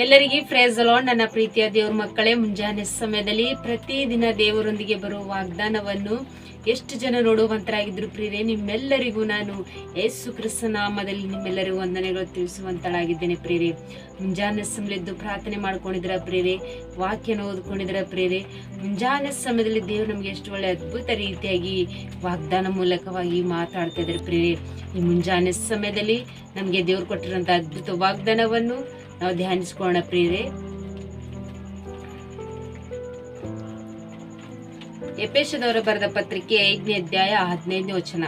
ಎಲ್ಲರಿಗೂ phrase hello ನನ್ನ ಪ್ರೀತಿಯ ದೇವ್ರ ಮಕ್ಕಳೇ ಮುಂಜಾನೆ ಸಮಯದಲ್ಲಿ ಪ್ರತಿದಿನ ದೇವರೊಂದಿಗೆ ಬರುವ ವಾಗ್ದಾನವನ್ನು ಎಷ್ಟು ಜನ ನೋಡುವಂತರಾಗಿದ್ರು ಪ್ರಿಯರೇ, ನಿಮ್ಮೆಲ್ಲರಿಗೂ ನಾನು ಯೇಸು ಕ್ರಿಸ್ತ ನಾಮದಲ್ಲಿ ನಿಮ್ಮೆಲ್ಲರಿಗೂ ವಂದನೆಗಳು ತಿಳಿಸುವಂತಳಾಗಿದ್ದೇನೆ ಪ್ರಿಯರೇ. ಮುಂಜಾನೆ ಸಮಯದ್ದು ಪ್ರಾರ್ಥನೆ ಮಾಡ್ಕೊಂಡಿದ್ರ ಪ್ರಿಯರೇ? ವಾಕ್ಯನ ಓದ್ಕೊಂಡಿದ್ರ ಪ್ರೇರೆ ಮುಂಜಾನೆ ಸಮಯದಲ್ಲಿ ದೇವರು ನಮಗೆ ಎಷ್ಟು ಒಳ್ಳೆ ಅದ್ಭುತ ರೀತಿಯಾಗಿ ವಾಗ್ದಾನ ಮೂಲಕವಾಗಿ ಮಾತಾಡ್ತಾ ಇದ್ದಾರೆ ಪ್ರಿಯರೇ. ಈ ಮುಂಜಾನೆ ಸಮಯದಲ್ಲಿ ನಮಗೆ ದೇವ್ರು ಕೊಟ್ಟಿರುವಂತ ಅದ್ಭುತ ವಾಗ್ದಾನವನ್ನು ನಾವು ಧ್ಯಾನಿಸ್ಕೊಳ್ಳೋಣ ಪ್ರಿಯರೇ. ಎಪೇಶದವರು ಬರೆದ ಪತ್ರಿಕೆ ಐದನೇ ಅಧ್ಯಾಯ ಹದಿನೈದನೇ ವಚನ.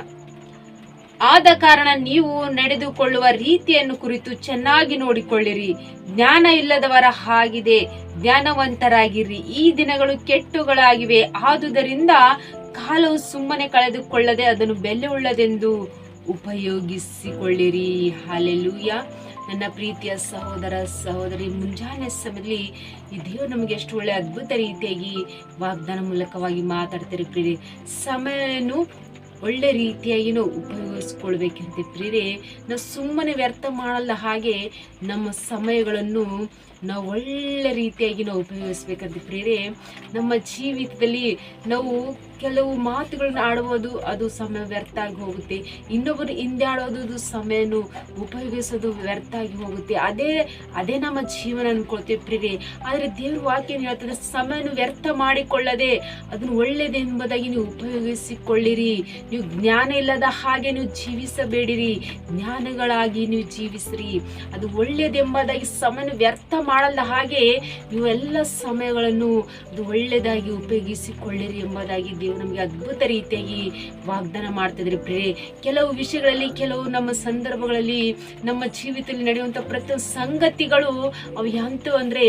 ಆದ ಕಾರಣ ನೀವು ನಡೆದುಕೊಳ್ಳುವ ರೀತಿಯನ್ನು ಕುರಿತು ಚೆನ್ನಾಗಿ ನೋಡಿಕೊಳ್ಳಿರಿ. ಜ್ಞಾನ ಇಲ್ಲದವರ ಹಾಗಿದೆ, ಜ್ಞಾನವಂತರಾಗಿರಿ. ಈ ದಿನಗಳು ಕೆಟ್ಟುಗಳಾಗಿವೆ ಆದುದರಿಂದ ಕಾಲವು ಸುಮ್ಮನೆ ಕಳೆದುಕೊಳ್ಳದೆ ಅದನ್ನು ಬೆಲೆ ಉಳ್ಳದೆಂದು ಉಪಯೋಗಿಸಿಕೊಳ್ಳಿರಿ. ಹಾಲೆಲೂಯ. ನನ್ನ ಪ್ರೀತಿಯ ಸಹೋದರ ಸಹೋದರಿ, ಮುಂಜಾನೆ ಸಮಯದಲ್ಲಿ ಈ ದೇವರು ನಮಗೆ ಎಷ್ಟು ಒಳ್ಳೆ ಅದ್ಭುತ ರೀತಿಯಾಗಿ ವಾಗ್ದಾನ ಮೂಲಕವಾಗಿ ಮಾತಾಡ್ತಾರೆ ಪ್ರಿಯರೇ. ಸಮಯನು ಒಳ್ಳೆ ರೀತಿಯಾಗಿ ನಾವು ಉಪಯೋಗಿಸ್ಕೊಳ್ಬೇಕಂತೆ ಪ್ರೀತಿ ನಾವು ಸುಮ್ಮನೆ ವ್ಯರ್ಥ ಮಾಡಲ್ಲ ಹಾಗೆ ನಮ್ಮ ಸಮಯಗಳನ್ನು ನಾವು ಒಳ್ಳೆ ರೀತಿಯಾಗಿ ನಾವು ಉಪಯೋಗಿಸ್ಬೇಕಂತ ಪ್ರೀತಿ ನಮ್ಮ ಜೀವಿತದಲ್ಲಿ ನಾವು ಕೆಲವು ಮಾತುಗಳನ್ನ ಆಡುವುದು ಅದು ಸಮಯ ವ್ಯರ್ಥ ಆಗಿ ಹೋಗುತ್ತೆ. ಇನ್ನೊಬ್ಬರು ಹಿಂದೆ ಆಡೋದು ಸಮಯನು ಉಪಯೋಗಿಸೋದು ವ್ಯರ್ಥ ಆಗಿ ಹೋಗುತ್ತೆ. ಅದೇ ಅದೇ ನಮ್ಮ ಜೀವನ ಅನ್ಕೊಳ್ತೀವಿ ಪ್ರೀತಿ ಆದರೆ ದೇವ್ರ ವಾಕ್ಯ ಹೇಳ್ತಾರೆ ಸಮಯನು ವ್ಯರ್ಥ ಮಾಡಿಕೊಳ್ಳದೆ ಅದನ್ನು ಒಳ್ಳೇದೆಂಬುದಾಗಿ ನೀವು ಉಪಯೋಗಿಸಿಕೊಳ್ಳಿರಿ. ನೀವು ಜ್ಞಾನ ಇಲ್ಲದ ಹಾಗೆ ನೀವು ಜೀವಿಸಬೇಡಿರಿ. ಜ್ಞಾನಗಳಾಗಿ ನೀವು ಜೀವಿಸ್ರಿ. ಅದು ಒಳ್ಳೇದೆಂಬುದಾಗಿ ಸಮಯನು ವ್ಯರ್ಥ ಮಾಡಲ್ಲ ಹಾಗೆ ನೀವು ಎಲ್ಲ ಸಮಯಗಳನ್ನು ಅದು ಒಳ್ಳೆಯದಾಗಿ ಉಪಯೋಗಿಸಿಕೊಳ್ಳಿರಿ ಎಂಬುದಾಗಿ ದೇವರು ನಮಗೆ ಅದ್ಭುತ ರೀತಿಯಾಗಿ ವಾಗ್ದಾನ ಮಾಡ್ತಿದ್ರಿ ಪ್ರೇ ಕೆಲವು ವಿಷಯಗಳಲ್ಲಿ, ಕೆಲವು ನಮ್ಮ ಸಂದರ್ಭಗಳಲ್ಲಿ, ನಮ್ಮ ಜೀವಿತದಲ್ಲಿ ನಡೆಯುವಂಥ ಪ್ರತಿಯೊಂದು ಸಂಗತಿಗಳು ಅವು ಅಂದ್ರೆ ಅಂದರೆ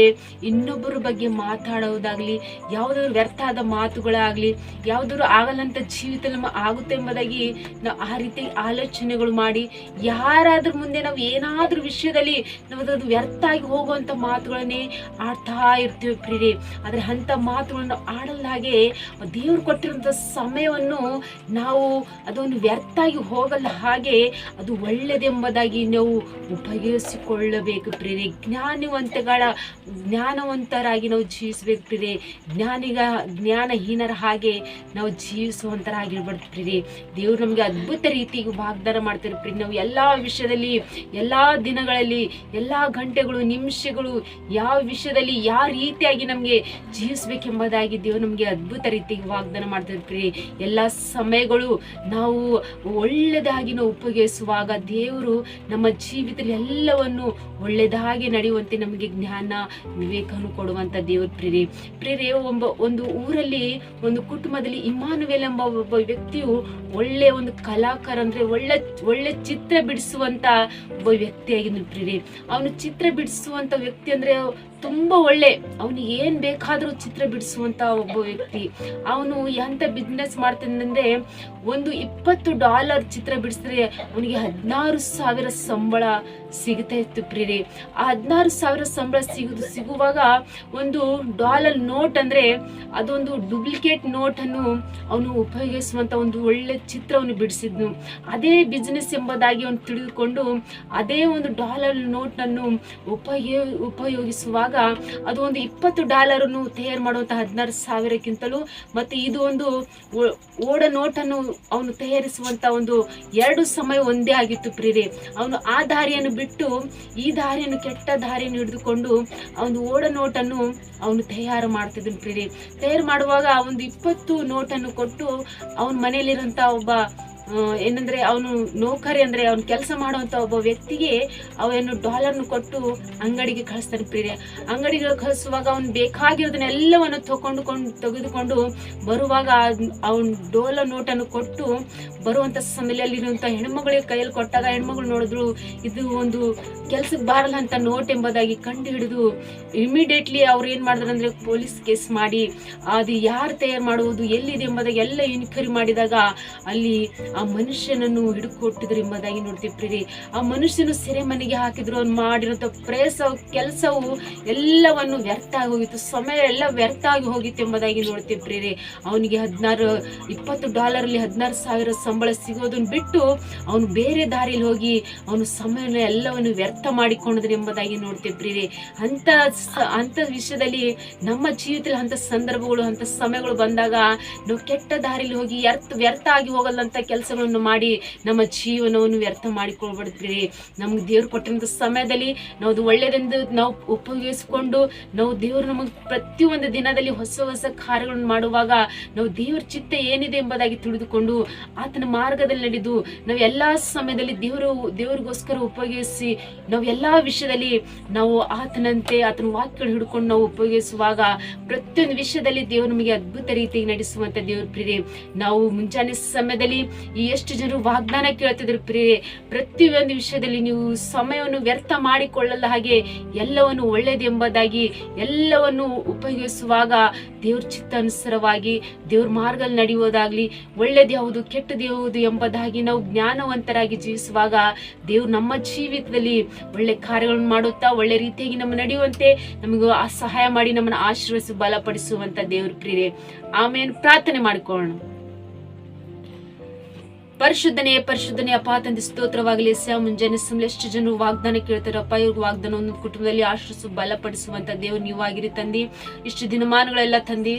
ಇನ್ನೊಬ್ಬರ ಬಗ್ಗೆ ಮಾತಾಡೋದಾಗ್ಲಿ, ಯಾವುದಾದ್ರು ವ್ಯರ್ಥ ಆದ ಮಾತುಗಳಾಗಲಿ, ಯಾವುದಾದ್ರು ಆಗಲ್ಲಂತ ಜೀವಿತ ನಮ್ಮ ಆಗುತ್ತೆ ಎಂಬುದಾಗಿ ನಾವು ಆ ರೀತಿ ಆಲೋಚನೆಗಳು ಮಾಡಿ, ಯಾರಾದ್ರೂ ಮುಂದೆ ನಾವು ಏನಾದ್ರೂ ವಿಷಯದಲ್ಲಿ ನಾವು ವ್ಯರ್ಥ ಆಗಿ ಹೋಗುವಂಥ ಮಾತುಗಳನ್ನೇ ಆಡ್ತಾ ಇರ್ತೀವಿ ಪ್ರೀರಿ ಆದರೆ ಅಂಥ ಮಾತುಗಳನ್ನು ಆಡಲ್ಲ ಹಾಗೆ ದೇವ್ರು ಕೊಟ್ಟಿರುವಂಥ ಸಮಯವನ್ನು ನಾವು ಅದೊಂದು ವ್ಯರ್ಥ ಆಗಿ ಹೋಗಲ್ಲ ಹಾಗೆ ಅದು ಒಳ್ಳೆಯದೆಂಬುದಾಗಿ ನಾವು ಉಪಯೋಗಿಸಿಕೊಳ್ಳಬೇಕು ಪ್ರೇರೆ ಜ್ಞಾನವಂತಗಳ, ಜ್ಞಾನವಂತರಾಗಿ ನಾವು ಜೀವಿಸಬೇಕು ಪ್ರೇರೆ ಜ್ಞಾನಿಗ, ಜ್ಞಾನಹೀನರ ಹಾಗೆ ನಾವು ಜೀವಿಸುವಂತರಾಗಿರ್ಬಾರ್ದು ಪ್ರೇರೆ ದೇವರು ನಮಗೆ ಅದ್ಭುತ ರೀತಿಗೆ ವಾಗ್ದಾನ ಮಾಡ್ತಾರೆ ಪ್ರೀ ನಾವು ಎಲ್ಲ ವಿಷಯದಲ್ಲಿ, ಎಲ್ಲ ದಿನಗಳಲ್ಲಿ, ಎಲ್ಲ ಗಂಟೆಗಳು, ನಿಮಿಷಗಳು ಯಾವ ವಿಷಯದಲ್ಲಿ, ಯಾವ ರೀತಿಯಾಗಿ ನಮಗೆ ಜೀವಿಸಬೇಕೆಂಬುದಾಗಿ ದೇವರು ನಮಗೆ ಅದ್ಭುತ ರೀತಿಗೆ ವಾಗ್ದಾನ ಮಾಡ್ತಾರೆ. ಪ್ರಿಯ ಎಲ್ಲ ಸಮಯಗಳು ನಾವು ಒಳ್ಳೆಯದಾಗಿ ನಾವು ಉಪಯೋಗಿಸುವಾಗ ದೇವರು ನಮ್ಮ ಜೀವಿತದಲ್ಲಿ ಎಲ್ಲವನ್ನು ಒಳ್ಳೆಯದಾಗಿ ನಡೆಯುವಂತೆ ನಮಗೆ ಜ್ಞಾನ ವಿವೇಕನು ಕೊಡುವಂಥ ದೇವ್ರ ಪ್ರೇರೆ ಪ್ರೇರೆ ಒಬ್ಬ ಒಂದು ಊರಲ್ಲಿ ಒಂದು ಕುಟುಂಬದಲ್ಲಿ ಇಮಾನುವೇಲ್ ಎಂಬ ಒಬ್ಬ ವ್ಯಕ್ತಿಯು ಒಳ್ಳೆ ಒಂದು ಕಲಾಕಾರ ಅಂದರೆ ಒಳ್ಳೆ ಒಳ್ಳೆ ಚಿತ್ರ ಬಿಡಿಸುವಂಥ ಒಬ್ಬ ವ್ಯಕ್ತಿಯಾಗಿದ್ದನು ಪ್ರೇರೆ ಅವನು ಚಿತ್ರ ಬಿಡಿಸುವಂಥ ವ್ಯಕ್ತಿ ಅಂದ್ರೆ ತುಂಬಾ ಒಳ್ಳೆ. ಅವನಿಗೆ ಏನು ಬೇಕಾದರೂ ಚಿತ್ರ ಬಿಡಿಸುವಂಥ ಒಬ್ಬ ವ್ಯಕ್ತಿ. ಅವನು ಎಂತ ಬಿಸ್ನೆಸ್ ಮಾಡ್ತಾನಂದ್ರೆ ಒಂದು ಇಪ್ಪತ್ತು ಡಾಲರ್ ಚಿತ್ರ ಬಿಡಿಸಿದ್ರೆ ಅವನಿಗೆ ಹದಿನಾರು ಸಾವಿರ ಸಂಬಳ ಸಿಗ್ತಾ ಇತ್ತು ಪ್ರೀರಿ ಆ ಹದಿನಾರು ಸಾವಿರ ಸಂಬಳ ಸಿಗುದು ಸಿಗುವಾಗ ಒಂದು ಡಾಲರ್ ನೋಟ್ ಅಂದ್ರೆ ಅದೊಂದು ಡೂಪ್ಲಿಕೇಟ್ ನೋಟನ್ನು ಅವನು ಉಪಯೋಗಿಸುವಂತ ಒಂದು ಒಳ್ಳೆ ಚಿತ್ರವನ್ನು ಬಿಡಿಸಿದ್ನು. ಅದೇ ಬಿಸ್ನೆಸ್ ಎಂಬುದಾಗಿ ಅವನು ತಿಳಿದುಕೊಂಡು ಅದೇ ಒಂದು ಡಾಲರ್ ನೋಟ್ ಅನ್ನು ಉಪಯೋ, ಉಪಯೋಗಿಸುವಾಗ ಅದು ಒಂದು ಇಪ್ಪತ್ತು ಡಾಲರ್ ಅನ್ನು ತಯಾರು ಮಾಡುವಂಥ ಹದಿನಾರು ಸಾವಿರಕ್ಕಿಂತಲೂ, ಮತ್ತೆ ಇದು ಒಂದು ಓಡ ನೋಟನ್ನು ಅವನು ತಯಾರಿಸುವಂತ ಒಂದು ಎರಡು ಸಮಯ ಒಂದೇ ಆಗಿತ್ತು ಪ್ರಿಯರೇ. ಅವನು ಆ ದಾರಿಯನ್ನು ಬಿಟ್ಟು ಈ ದಾರಿಯನ್ನು, ಕೆಟ್ಟ ದಾರಿಯನ್ನು ಹಿಡಿದುಕೊಂಡು ಅವನು ಓಡ ನೋಟನ್ನು ಅವನು ತಯಾರು ಮಾಡ್ತಿದ್ದನು ಪ್ರಿಯರೇ. ತಯಾರು ಮಾಡುವಾಗ ಒಂದು ಇಪ್ಪತ್ತು ನೋಟನ್ನು ಕೊಟ್ಟು ಅವನ ಮನೆಯಲ್ಲಿರುವಂತ ಒಬ್ಬ ಏನಂದ್ರೆ ಅವನು ನೌಕರಿ ಅಂದ್ರೆ ಅವನು ಕೆಲಸ ಮಾಡುವಂತ ಒಬ್ಬ ವ್ಯಕ್ತಿಗೆ ಅವನು ಡಾಲರ್ನು ಕೊಟ್ಟು ಅಂಗಡಿಗೆ ಕಳಿಸ್ತಾನೆ ಪ್ರಿಯ. ಅಂಗಡಿಗೆ ಕಳಿಸುವಾಗ ಅವನು ಬೇಕಾಗಿರೋದನ್ನೆಲ್ಲವನ್ನು ತಗೊಂಡುಕೊಂಡು ತೆಗೆದುಕೊಂಡು ಬರುವಾಗ ಅವನು ಡೋಲ ನೋಟನ್ನು ಕೊಟ್ಟು ಬರುವಂತ ಸಮಯದಲ್ಲಿರುವಂತ ಹೆಣ್ಮಗಳಿಗೆ ಕೈಯಲ್ಲಿ ಕೊಟ್ಟಾಗ ಹೆಣ್ಮಗಳು ನೋಡಿದ್ರು ಇದು ಒಂದು ಕೆಲ್ಸಕ್ಕೆ ಬಾರಲ್ಲ ಅಂತ ನೋಟ್ ಎಂಬುದಾಗಿ ಕಂಡು ಹಿಡಿದು ಇಮಿಡಿಯೇಟ್ಲಿ ಅವ್ರು ಏನ್ ಮಾಡಿದ್ರು ಅಂದ್ರೆ ಪೊಲೀಸ್ ಕೇಸ್ ಮಾಡಿ, ಅದು ಯಾರು ತಯಾರು ಮಾಡುವುದು, ಎಲ್ಲಿದೆ ಎಂಬುದಾಗಿ ಎಲ್ಲ ಎನ್ಕ್ವೈರಿ ಮಾಡಿದಾಗ ಅಲ್ಲಿ ಆ ಮನುಷ್ಯನನ್ನು ಹಿಡ್ಕೊಟ್ಟಿದ್ರು ಎಂಬುದಾಗಿ ನೋಡ್ತೀವಿ ಪ್ರೀತಿ. ಆ ಮನುಷ್ಯನು ಸೆರೆಮನೆಗೆ ಹಾಕಿದ್ರು, ಅವ್ನು ಮಾಡಿರೋಂಥ ಪ್ರಯಾಸ ಕೆಲಸವು ಎಲ್ಲವನ್ನು ವ್ಯರ್ಥ ಆಗಿ ಹೋಗಿತ್ತು ಸಮಯ ಎಲ್ಲ ವ್ಯರ್ಥ ಆಗಿ ಹೋಗಿತ್ತು ಎಂಬುದಾಗಿ ನೋಡ್ತೀವಿ ಪ್ರೀತಿ. ಅವನಿಗೆ ಹದಿನಾರು, ಇಪ್ಪತ್ತು ಡಾಲರಲ್ಲಿ ಹದಿನಾರು ಸಾವಿರ ಸಂಬಳ ಸಿಗೋದನ್ನು ಬಿಟ್ಟು ಅವನು ಬೇರೆ ದಾರಿಯಲ್ಲಿ ಹೋಗಿ ಅವನು ಸಮಯನ ಎಲ್ಲವನ್ನು ವ್ಯರ್ಥ ಮಾಡಿಕೊಂಡಿದ್ರು ಎಂಬುದಾಗಿ ನೋಡ್ತೀವಿ ಪ್ರೀತಿ. ಅಂಥ ಅಂತ ವಿಷಯದಲ್ಲಿ ನಮ್ಮ ಜೀವಿತದಲ್ಲಿ ಅಂಥ ಸಂದರ್ಭಗಳು, ಅಂಥ ಸಮಯಗಳು ಬಂದಾಗ ನಾವು ಕೆಟ್ಟ ದಾರಿಲಿ ಹೋಗಿ ವ್ಯರ್ಥ ವ್ಯರ್ಥ ಆಗಿ ಹೋಗಲ್ಲಂತ ಕೆಲಸಗಳನ್ನು ಮಾಡಿ ನಮ್ಮ ಜೀವನವನ್ನು ವ್ಯರ್ಥ ಮಾಡಿಕೊಳ್ಬಾರ್ದ್ರಿ. ನಮ್ಗೆ ದೇವ್ರು ಕೊಟ್ಟಂಥ ಸಮಯದಲ್ಲಿ ನಾವು ಅದು ಒಳ್ಳೇದೆಂದು ನಾವು ಉಪಯೋಗಿಸಿಕೊಂಡು ನಾವು ದೇವ್ರು ನಮಗೆ ಪ್ರತಿಯೊಂದು ದಿನದಲ್ಲಿ ಹೊಸ ಹೊಸ ಕಾರ್ಯಗಳನ್ನು ಮಾಡುವಾಗ ನಾವು ದೇವ್ರ ಚಿತ್ತ ಏನಿದೆ ಎಂಬುದಾಗಿ ತಿಳಿದುಕೊಂಡು ಆತನ ಮಾರ್ಗದಲ್ಲಿ ನಡೆದು ನಾವು ಎಲ್ಲಾ ಸಮಯದಲ್ಲಿ ದೇವರು, ದೇವರಿಗೋಸ್ಕರ ಉಪಯೋಗಿಸಿ ನಾವು ಎಲ್ಲಾ ವಿಷಯದಲ್ಲಿ ನಾವು ಆತನಂತೆ ಆತನ ವಾಕ್ಯಗಳು ಹಿಡ್ಕೊಂಡು ನಾವು ಉಪಯೋಗಿಸುವಾಗ ಪ್ರತಿಯೊಂದು ವಿಷಯದಲ್ಲಿ ದೇವರು ನಮಗೆ ಅದ್ಭುತ ರೀತಿಯಾಗಿ ನಡೆಸುವಂತ ದೇವ್ರ ಪ್ರೀತಿ ನಾವು ಮುಂಜಾನೆ ಸಮಯದಲ್ಲಿ ಎಷ್ಟು ಜನರು ವಾಗ್ದಾನ ಕೇಳ್ತಿದ್ರು ಪ್ರಿಯರೇ, ಪ್ರತಿಯೊಂದು ವಿಷಯದಲ್ಲಿ ನೀವು ಸಮಯವನ್ನು ವ್ಯರ್ಥ ಮಾಡಿಕೊಳ್ಳಲ್ಲ ಹಾಗೆ ಎಲ್ಲವನ್ನು ಒಳ್ಳೇದೆಂಬುದಾಗಿ, ಎಲ್ಲವನ್ನು ಉಪಯೋಗಿಸುವಾಗ ದೇವ್ರ ಚಿತ್ತ ಅನುಸಾರವಾಗಿ, ದೇವ್ರ ಮಾರ್ಗದಲ್ಲಿ ನಡೆಯುವುದಾಗ್ಲಿ, ಒಳ್ಳೇದು ಯಾವುದು ಕೆಟ್ಟದ್ದು ಯಾವುದು ಎಂಬುದಾಗಿ ನಾವು ಜ್ಞಾನವಂತರಾಗಿ ಜೀವಿಸುವಾಗ ದೇವ್ರು ನಮ್ಮ ಜೀವಿತದಲ್ಲಿ ಒಳ್ಳೆ ಕಾರ್ಯಗಳನ್ನು ಮಾಡುತ್ತಾ, ಒಳ್ಳೆ ರೀತಿಯಾಗಿ ನಮ್ಮ ನಡೆಯುವಂತೆ ನಮಗೂ ಸಹಾಯ ಮಾಡಿ ನಮ್ಮನ್ನು ಆಶೀರ್ವದಿಸಿ ಬಲಪಡಿಸುವಂತ ದೇವ್ರ ಪ್ರಿಯರೇ. ಆಮೇಲೆ ಪ್ರಾರ್ಥನೆ ಮಾಡಿಕೊಳ್ಳೋಣ. ಪರಿಶುದ್ಧನೇ ಪರಿಶುದ್ಧನೇ, ಅಪ್ಪ ತಂದೆ, ಸ್ತೋತ್ರವಾಗಲಿ. ಸ ಮುಂಜಾನೆ ಎಷ್ಟು ಜನರು ವಾಗ್ದಾನ ಕೇಳ್ತಾರಪ್ಪ ಇವ್ರಿಗೆ ವಾಗ್ದಾನ ಒಂದು ಕುಟುಂಬದಲ್ಲಿ ಆಶ್ರಸು ಬಲಪಡಿಸುವಂತ ದೇವ್ರು ನೀವಾಗಿರಿ ತಂದಿ. ಇಷ್ಟು ದಿನಮಾನಗಳೆಲ್ಲ ತಂದಿ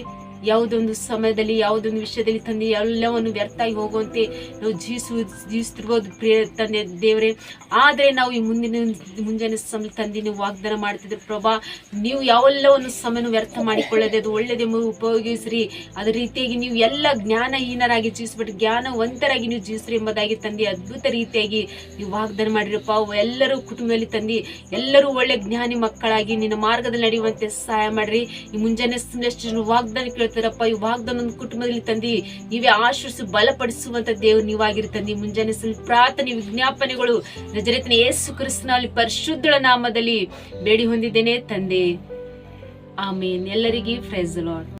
ಯಾವುದೊಂದು ಸಮಯದಲ್ಲಿ, ಯಾವುದೊಂದು ವಿಷಯದಲ್ಲಿ ತಂದೆ ಎಲ್ಲವನ್ನು ವ್ಯರ್ಥ ಆಗಿ ಹೋಗುವಂತೆ ನಾವು ಜೀವಿಸು, ಜೀವಿಸ್ತಿರ್ಬೋದು ಪ್ರಿಯ ತಂದೆ ದೇವರೇ. ಆದರೆ ನಾವು ಈ ಮುಂದಿನ, ಮುಂಜಾನೆ ಸಮಯ ತಂದೆ ನೀವು ವಾಗ್ದಾನ ಮಾಡ್ತಿದ್ರೆ, ಪ್ರಭಾ, ನೀವು ಯಾವೆಲ್ಲವನ್ನು ಸಮಯನ ವ್ಯರ್ಥ ಮಾಡಿಕೊಳ್ಳದೆ, ಅದು ಒಳ್ಳೆಯದೇ ಉಪಯೋಗಿಸ್ರಿ. ಅದೇ ರೀತಿಯಾಗಿ ನೀವು ಎಲ್ಲ ಜ್ಞಾನಹೀನರಾಗಿ ಜೀವಿಸ್ಬಿಟ್ಟು, ಜ್ಞಾನವಂತರಾಗಿ ನೀವು ಜೀವಿಸ್ರಿ ಎಂಬುದಾಗಿ ತಂದೆ ಅದ್ಭುತ ರೀತಿಯಾಗಿ ನೀವು ವಾಗ್ದಾನ ಮಾಡಿರಪ್ಪ ಎಲ್ಲರೂ ಕುಟುಂಬದಲ್ಲಿ ತಂದು, ಎಲ್ಲರೂ ಒಳ್ಳೆ ಜ್ಞಾನಿ ಮಕ್ಕಳಾಗಿ ನಿನ್ನ ಮಾರ್ಗದಲ್ಲಿ ನಡೆಯುವಂತೆ ಸಹಾಯ ಮಾಡ್ರಿ. ಈ ಮುಂಜಾನೆ ವಾಗ್ದಾನ ಜನ ವಾಗ್ದಾನ ಕೇಳ್ತಾರಪ್ಪ ಈ ವಾಗ್ದಾನ ಕುಟುಂಬದಲ್ಲಿ ತಂದಿ, ನೀವೇ ಆಶ್ರಿಸಿ ಬಲಪಡಿಸುವಂತ ದೇವ್ರು ನೀವಾಗಿರಿ ತಂದಿ. ಮುಂಜಾನೆ ಸ್ವಲ್ಪ ಪ್ರಾರ್ಥನೆ, ವಿಜ್ಞಾಪನೆಗಳು ನಜರೇತನ ಯೇಸು ಕ್ರಿಸ್ತನಲ್ಲಿ ಪರಿಶುದ್ಧಳ ನಾಮದಲ್ಲಿ ಬೇಡಿ ಹೊಂದಿದ್ದೇನೆ ತಂದೆ. ಆಮೇನ್. ಎಲ್ಲರಿಗೆ ಫ್ರೈಸ್ ಲಾರ್ಡ್